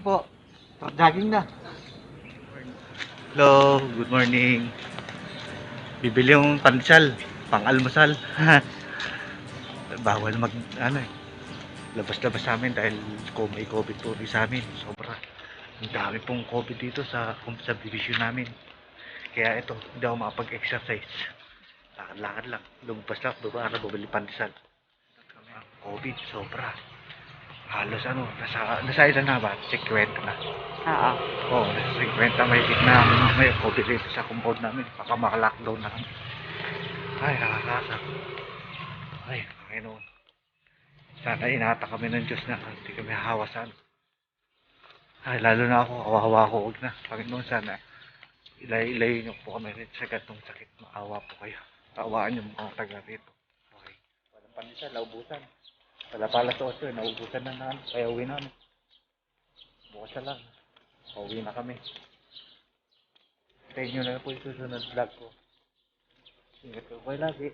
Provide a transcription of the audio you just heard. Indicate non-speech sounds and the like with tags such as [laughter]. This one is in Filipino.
po. Jogging na. Hello, good morning. Bibili yung pansal, pang almusal. [laughs] Bawal mag, ano eh, labas-labas sa amin dahil may COVID po sa amin. Sobra. Ang dami pong COVID dito sa subdivision namin. Kaya ito, hindi ako makapag-exercise. Lakad-lakad lang. Lumabas lang, para bumili pansal. COVID, sobra. Halos ano, nasa, nasa ilan na ba? 50 na. Oo. Oo, oh, nasa 50 may na may COVID dito sa compound namin. Baka maka-lockdown na kami. Ay, nakakasa. Ay, Panginoon. Sana inata kami ng Diyos na hindi kami hawasan. Ay, lalo na ako, kawawa ako, huwag na. Panginoon, sana ilay-ilayo niyo po kami rin sa gatong sakit. Maawa po kayo. Kaawaan niyo mga taga rito. Okay. Walang panisa, naubusan. Wala pala sa 8, naubusan na namin. Kaya uwi namin. Bukas na lang. Pauwi na kami. Thank you na po yung susunod vlog ko. Ingat po kayo lagi.